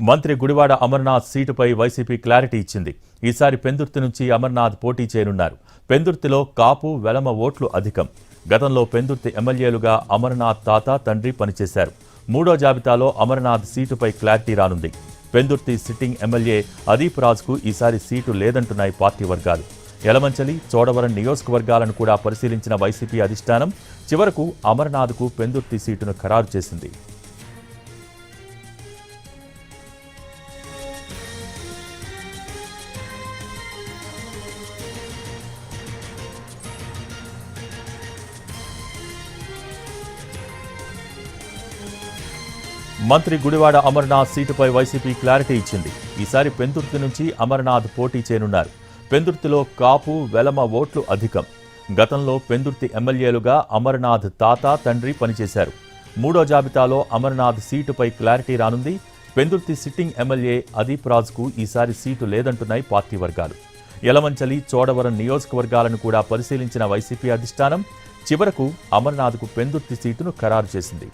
మంత్రి గుడివాడ అమర్నాథ్ సీటుపై YCP clarity ఇచ్చింది. ఈసారి పెందుర్తి నుంచి అమర్నాథ్ పోటీ చేయనున్నారు. పెందుర్తిలో కాపు వెలమ ఓట్లు అధికం. గతంలో పెందుర్తి ఎమ్మెల్యేలుగా అమర్నాథ్ తాత తండ్రి పనిచేశారు. మూడో జాబితాలో అమర్నాథ్ సీటుపై క్లారిటీ రానుంది. పెందుర్తి సిట్టింగ్ ఎమ్మెల్యే అదీప్ రాజ్కు ఈసారి సీటు లేదంటున్నాయి పార్టీ వర్గాలు. యలమంచలి చోడవరం నియోజకవర్గాలను కూడా పరిశీలించిన వైసీపీ అధిష్టానం చివరకు అమర్నాథ్కు పెందుర్తి సీటును ఖరారు చేసింది. మంత్రి గుడివాడ అమర్నాథ్ సీటుపై వైసీపీ క్లారిటీ ఇచ్చింది. ఈసారి పెందుర్తి నుంచి అమర్నాథ్ పోటీ చేయనున్నారు. పెందుర్తిలో కాపు వెలమ ఓట్లు అధికం. గతంలో పెందుర్తి ఎమ్మెల్యేలుగా అమర్నాథ్ తాత తండ్రి పనిచేశారు. మూడో జాబితాలో అమర్నాథ్ సీటుపై క్లారిటీ రానుంది. పెందుర్తి సిట్టింగ్ ఎమ్మెల్యే అదీప్ రాజ్కు ఈసారి సీటు లేదంటున్నాయి పార్టీ వర్గాలు. యలమంచలి చోడవరం నియోజకవర్గాలను కూడా పరిశీలించిన వైసీపీ అధిష్టానం చివరకు అమర్నాథ్కు పెందుర్తి సీటును ఖరారు చేసింది.